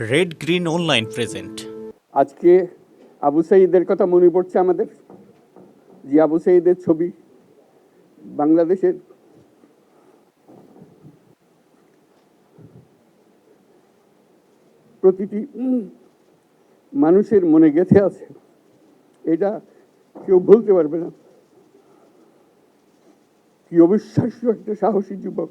Red green online present আজকে আবু সাইদের কথা মনে পড়ছে আমাদের? যে আবু সাইদের ছবি বাংলাদেশের প্রতিটি মানুষের মনে গেঁথে আছে। এটা কেউ বলতে পারবে না। কি অবিশ্বাস্য একটা সাহসী যুবক।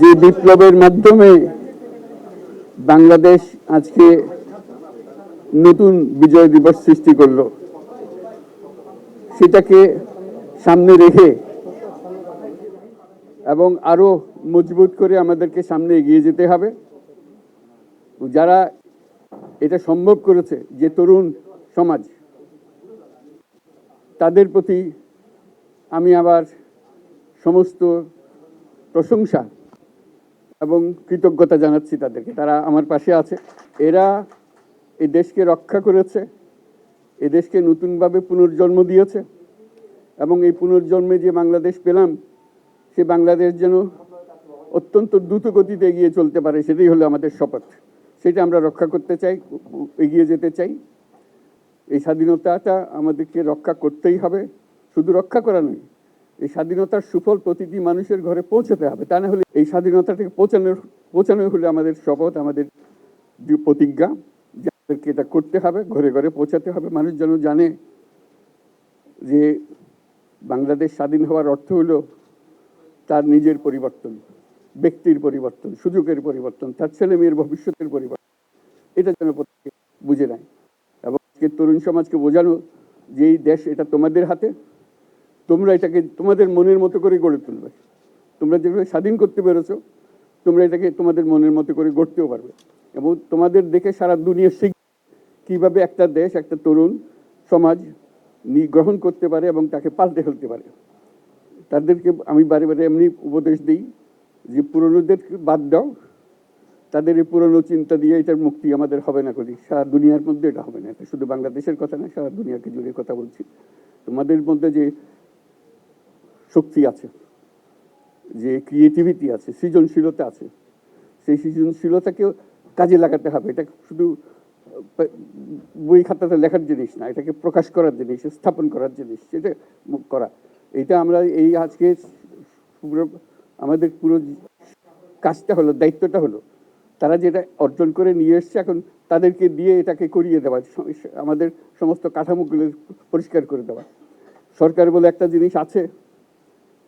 যে বিপ্লবের মাধ্যমে বাংলাদেশ আজকে নতুন বিজয় দিবস সৃষ্টি করল, সেটাকে সামনে রেখে এবং আরও মজবুত করে আমাদেরকে সামনে এগিয়ে যেতে হবে। যারা এটা সম্ভব করেছে, যে তরুণ সমাজ, তাদের প্রতি আমি আবার সমস্ত প্রশংসা এবং কৃতজ্ঞতা জানাচ্ছি তাদেরকে। তারা আমার পাশে আছে। এরা এই দেশকে রক্ষা করেছে এ দেশকে নতুনভাবে পুনর্জন্ম দিয়েছে এবং এই পুনর্জন্মে যে বাংলাদেশ পেলাম, সে বাংলাদেশ যেন অত্যন্ত দ্রুত গতিতে এগিয়ে চলতে পারে, সেটাই হলো আমাদের শপথ। সেটা আমরা রক্ষা করতে চাই, এগিয়ে যেতে চাই। এই স্বাধীনতাটা আমাদেরকে রক্ষা করতেই হবে। শুধু রক্ষা করা নয় এই স্বাধীনতার সুফল প্রতিটি মানুষের ঘরে পৌঁছাতে হবে। তা না হলে এই স্বাধীনতাটাকে পৌঁছানোর পৌঁছানো হলে আমাদের শপথ, আমাদের প্রতিজ্ঞা, যে আমাদেরকে এটা করতে হবে, ঘরে ঘরে পৌঁছাতে হবে। মানুষ যেন জানে যে বাংলাদেশ স্বাধীন হওয়ার অর্থ হলো তার নিজের পরিবর্তন, ব্যক্তির পরিবর্তন, সুযোগের পরিবর্তন, তার ছেলে মেয়ের ভবিষ্যতের পরিবর্তন। এটা যেন প্রত্যেকে বুঝে নেয়। এবং তরুণ সমাজকে বোঝানো যে এই দেশ এটা তোমাদের হাতে তোমরা এটাকে তোমাদের মনের মতো করে গড়ে তুলবে। তোমরা যেভাবে স্বাধীন করতে পেরেছ, তোমরা এটাকে তোমাদের মনের মতো করে গড়তেও পারবে। এবং তোমাদের দেখে সারা দুনিয়া শিখ কীভাবে একটা দেশ, একটা তরুণ সমাজ গ্রহণ করতে পারে এবং তাকে পাল্টে ফেলতে পারে। তাদেরকে আমি বারে বারে এমনি উপদেশ দিই যে পুরনোদের বাদ দাও। তাদের এই পুরনো চিন্তা দিয়ে এটার মুক্তি আমাদের হবে না করি সারা দুনিয়ার মধ্যে এটা হবে না। এটা শুধু বাংলাদেশের কথা না, সারা দুনিয়াকে জুড়ে কথা বলছি। তোমাদের মধ্যে যে শক্তি আছে, যে ক্রিয়েটিভিটি আছে, সৃজনশীলতা আছে, সেই সৃজনশীলতাকেও কাজে লাগাতে হবে। এটা শুধু বই খাতাতে লেখার জিনিস না, এটাকে প্রকাশ করার জিনিস, স্থাপন করার জিনিস, সেটা করা। এটা আমরা এই আজকে পুরো, আমাদের পুরো কাজটা হলো, দায়িত্বটা হলো, তারা যেটা অর্জন করে নিয়ে এসছে এখন, তাদেরকে দিয়ে এটাকে করিয়ে দেওয়া আমাদের সমস্ত কাঠামোগুলো পরিষ্কার করে দেওয়া। সরকার বলে একটা জিনিস আছে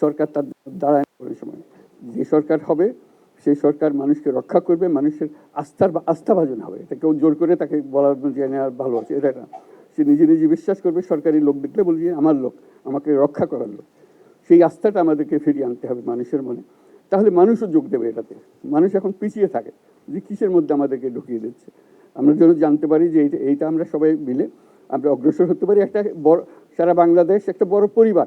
সরকার তার দাঁড়ায় কোনো সময় যে সরকার হবে, সেই সরকার মানুষকে রক্ষা করবে, মানুষের আস্থার আস্থাভাজন হবে। এটা কেউ জোর করে তাকে বলার যে নেওয়ার ভালো আছে, এটা না। সে নিজে নিজে বিশ্বাস করবে, সরকারি লোক দেখলে বলবে আমার লোক, আমাকে রক্ষা করার লোক। সেই আস্থাটা আমাদেরকে ফিরিয়ে আনতে হবে মানুষের মনে। তাহলে মানুষও যোগ দেবে এটাতে। মানুষ এখন পিছিয়ে থাকে যে কিসের মধ্যে আমাদেরকে ঢুকিয়ে দিচ্ছে। আমরা যেন জানতে পারি যে এইটা আমরা সবাই মিলে আমরা অগ্রসর হতে পারি। একটা বড় সারা বাংলাদেশ একটা বড় পরিবার।